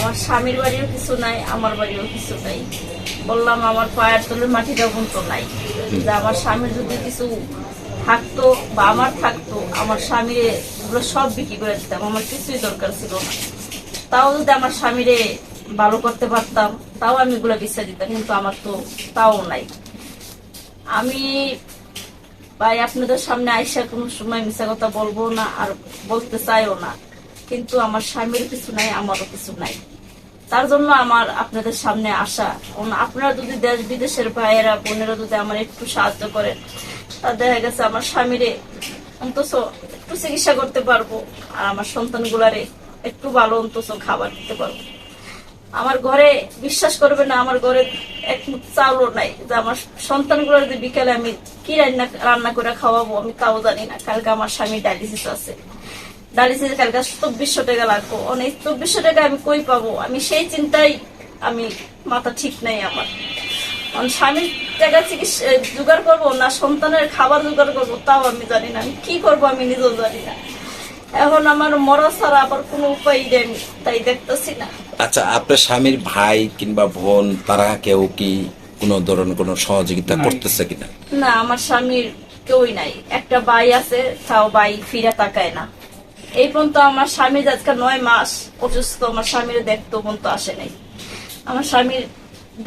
আমার স্বামীর বাড়িও কিছু নাই আমার বাড়িও কিছু নাই। বললাম আমার পায়ের তলের মাটিটা পর্যন্ত নাই। যে আমার স্বামীর যদি কিছু থাকতো বা আমার থাকতো আমার স্বামীরে এগুলো সব বিক্রি করে দিতাম আমার কিছুই দরকার ছিল না। তাও যদি আমার স্বামীরে ভালো করতে পারতাম তাও আমি এগুলো বিচার দিতাম কিন্তু আমার তো তাও নাই। আমি ভাই আপনাদের সামনে আইসা কোনো সময় মিশা কথা বলব না আর বলতে চাইও না কিন্তু আমার স্বামীর কিছু নাই আমারও কিছু নাই। তার জন্য আমার আপনাদের সামনে আসা। আপনারা যদি দেশ বিদেশের ভাইয়েরা, বোনেরা যদি আমার একটু সাহায্য করেন, তা দেখা গেছে আমার স্বামীরে অন্তত একটু চিকিৎসা করতে পারব, আর আমার সন্তানগুলারে একটু ভালো অন্তত খাবার দিতে পারব। আমার ঘরে বিশ্বাস করবে না, আমার ঘরে এক চাউলও নাই। যে আমার সন্তানগুলো বিকালে আমি কি রান্না রান্না করে খাওয়াবো আমি তাও জানি না। কালকে আমার স্বামী ডায়ালিসিস আছে। ডায়ালিসিস কালকে চব্বিশশো টাকা লাগবো। অনেক চব্বিশশো টাকা আমি কই পাবো? আমি সেই চিন্তাই আমি মাথা ঠিক নাই আমার। কারণ স্বামীর টাকা চিকিৎসা জোগাড় করব না সন্তানের খাবার জোগাড় করব তাও আমি জানি না। আমি কি করব আমি নিজেও জানি না। এখন আমার মরা ছাড়া আবার কোনো উপায় নেই আমি তাই দেখতেছি না। আচ্ছা আপনার স্বামীর ভাই কিংবা বোন তারা কেউ কি কোনো ধরনের কোনো সহযোগিতা করতেছে কিনা? না আমার স্বামীর কেউই নাই। একটা ভাই আছে তাও ভাই ফিরে তাকায় না। এই পর্যন্ত আমার স্বামীর আজকে নয় মাস অসুস্থ আমার স্বামীর দেখতে পর্যন্ত আসে নাই। আমার স্বামীর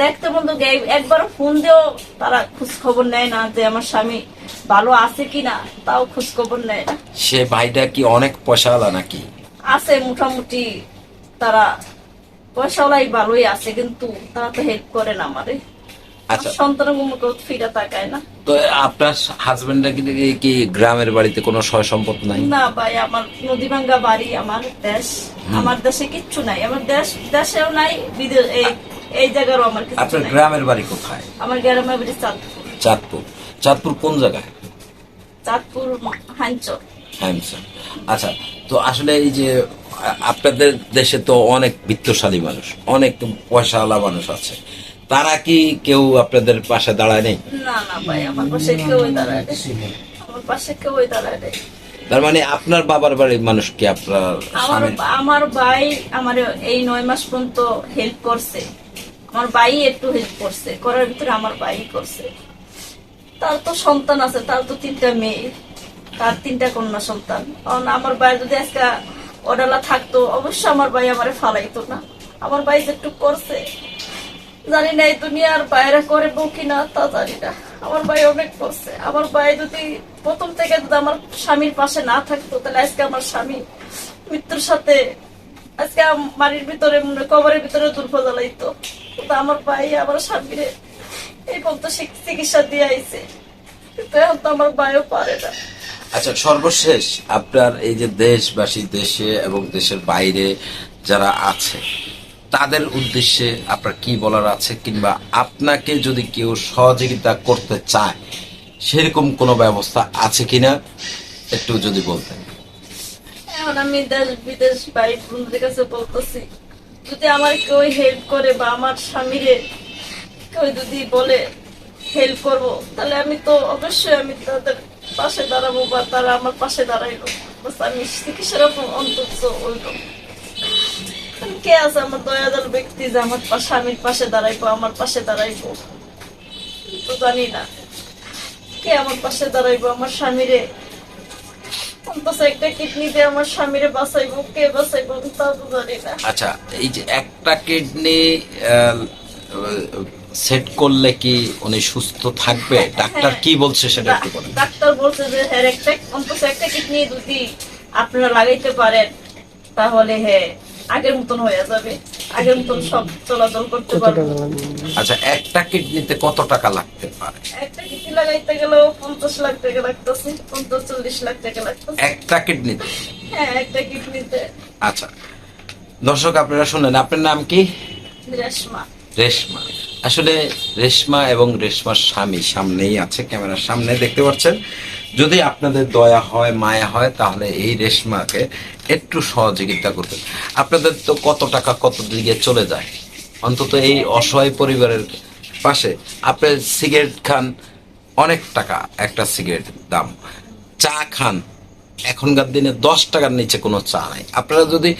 দেখতে পর্যন্ত একবারও ফোন দিয়েও তারা খোঁজ খবর নেয় না যে আমার স্বামী ভালো আছে কিনা তাও খোঁজ খবর নেয় না। সে ভাইটা কি অনেক পয়সাওয়ালা নাকি? আছে মোটামুটি তারা পয়সাওয়ালাই ভালোই আছে কিন্তু তারা তো হেল্প করে না আমারে। আচ্ছা। সন্তানের মুখে ফিরে তাকায় না। তো আপনার হাজবেন্ডের কি গ্রামের বাড়িতে কোনো সয় সম্পদ নাই? না ভাই আমার নদীভাঙ্গা বাড়ি আমার দেশ। আমার দেশে কিচ্ছু নাই। আমার দেশ দেশেও নাই বিদেশ এই- জায়গারও আমার কিছু আপনার গ্রামের বাড়ি কোথায়? আমার গ্রামের বাড়ি চাঁদপুর। চাঁদপুর। চাঁদপুর কোন জায়গায়? চাঁদপুর হ্যামসা আচ্ছা তো আসলে এই যে আপনাদের দেশে তো অনেক বিত্তশালী মানুষ অনেক পয়সাওয়ালা মানুষ আছে। তারা কি কেউ আপনাদের পাশে দাঁড়ায় নেই? না না ভাই আমার পাশে কেউই দাঁড়ায় নেই। আমার পাশে কেউই দাঁড়ায় নেই। তার মানে আপনার বাবার বাড়ির মানুষ কি আপনার আমার আমার ভাই আমার এই নয় মাস পর্যন্ত হেল্প করছে। আমার ভাই একটু হেল্প করছে। করার ভিতরে আমার ভাই করছে। তার তো সন্তান আছে তার তো তিনটা মেয়ে। তার তিনটা কন্যা সন্তান। কারণ আমার ভাই যদি আজকে অডালা থাকতো অবশ্যই আমার ভাই আমারে ফালাইতো না। আমার ভাই যে একটু করছে জানি না এই দুনিয়ার বাইরে করে কিনা, তা জানি না। আমার ভাই অনেক করছে। আমার ভাই যদি প্রথম থেকে যদি আমার স্বামীর পাশে না থাকতো, তাহলে আজকে আমার স্বামী মৃত্যুর সাথে আজকে বাড়ির ভিতরে কবরের ভিতরে দুর্ভ জ্বালাইতো। কিন্তু আমার ভাই আমার স্বামীরে এই পর্যন্ত চিক- চিকিৎসা দিয়ে আইছে কিন্তু এখন তো আমার ভাইও পারে না। আচ্ছা সর্বশেষ আপনার এই যে দেশবাসী, দেশে এবং দেশের বাইরে যারা আছে তাদের উদ্দেশ্যে আপনার কি বলার আছে? কিংবা আপনাকে যদি কেউ সহযোগিতা করতে চায়, সেরকম কোনো ব্যবস্থা আছে কিনা? একটু যদি বলতেন। এখন আমি দেশ বিদেশ বাড়ির বন্ধুদের কাছে বলতেছি, যদি আমার কেউ হেল্প করে বা আমার স্বামীরে কেউ যদি বলে হেল্প করব, তাহলে আমি তো অবশ্যই আমি তাদের পাশে দাঁড়াবো বা তারা আমার পাশে দাঁড়াইলো। আমি উপর অন্তত হইল। কে আছে আমার দয়াদল ব্যক্তি যে আমার স্বামীর পাশে দাঁড়াইবো আমার পাশে দাঁড়াইবো? তো জানি না। কে আমার পাশে দাঁড়াইবো? আমার স্বামীরে? অন্তত একটা কিডনি দিয়ে আমার স্বামীরে বাঁচাইবো কে বাঁচাইবো তাও তো জানি না। আচ্ছা এই যে একটা কিডনি সেট করলে কি উনি সুস্থ থাকবে? ডাক্তার কি বলছে সেটা একটু বলেন। ডাক্তার বলছে যে হ্যাঁ একটা অন্তত একটা কিডনি যদি আপনারা লাগাইতে পারেন তাহলে হ্যাঁ আগের মতন হয়ে যাবে। আগের মতন সব চলাচল করতে পারব। আচ্ছা একটা কিডনিতে কত টাকা লাগতে পারে? একটা কিডনি লাগাইতে গেলেও পঞ্চাশ লাখ টাকা লাগতেছে পঞ্চাশ চল্লিশ লাখ টাকা লাগতেছে। একটা কিডনিতে? হ্যাঁ একটা কিডনিতে। আচ্ছা দর্শক আপনারা শুনলেন আপনার নাম কি? রেশমা। রেশমা। আসলে রেশমা এবং রেশমার স্বামী সামনেই আছে ক্যামেরার সামনে দেখতে পাচ্ছেন। যদি আপনাদের দয়া হয়, মায়া হয়, তাহলে এই রেশমাকে একটু সহযোগিতা করবেন। আপনাদের তো কত টাকা কত দিকে চলে যায়? অন্তত এই অসহায় পরিবারের পাশে আপনি সিগারেট খান, অনেক টাকা একটা সিগারেটের দাম। চা খান, এখনকার দিনে দশ টাকার নিচে কোনো চা নাই। আপনারা যদি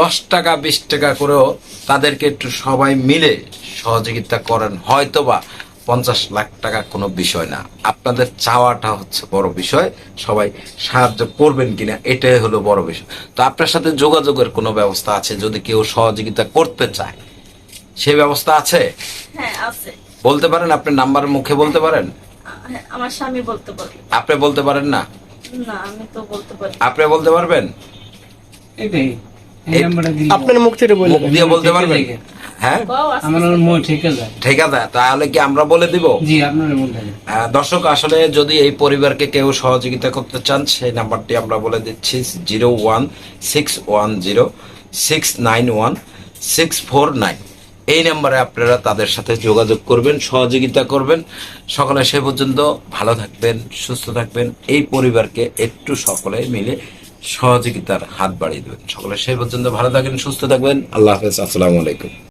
দশ টাকা, বিশ টাকা করেও তাদেরকে একটু সবাই মিলে সহযোগিতা করেন, হয়তোবা পঞ্চাশ লাখ টাকা কোনো বিষয় না। আপনাদের চাওয়াটা হচ্ছে বড় বিষয়। সবাই সাহায্য করবেন কিনা এটাই হলো বড় বিষয়। তো আপনার সাথে যোগাযোগের কোনো ব্যবস্থা আছে? যদি কেউ সহযোগিতা করতে চায় সেই ব্যবস্থা আছে? হ্যাঁ বলতে পারেন আপনি নাম্বার মুখে বলতে পারেন? হ্যাঁ, আমার স্বামী বলতে পারে আপনি বলতে পারেন না? না আমি তো বলতে পারি আপনি বলতে পারবেন? এটাই আপনার মুখ থেকে মুখ দিয়ে বলতে পারবেন? হ্যাঁ? আমার মন ঠিক যায় তাহলে কি আমরা বলে দিব? জি আপনারা বলতেন দর্শক আসলে যদি এই পরিবারকে কেউ সহযোগিতা করতে চান সেই নাম্বারটি আমরা বলে দিচ্ছি zero one six one zero six nine one six four nine. এই নাম্বারে আপনারা তাদের সাথে যোগাযোগ করবেন সহযোগিতা করবেন। সকলে সে পর্যন্ত ভালো থাকবেন সুস্থ থাকবেন। এই পরিবারকে একটু সকলে মিলে সহযোগিতার হাত বাড়িয়ে দেবেন। সকলে সেই পর্যন্ত ভালো থাকবেন সুস্থ থাকবেন। আল্লাহ হাফেজ আসসালামু আলাইকুম।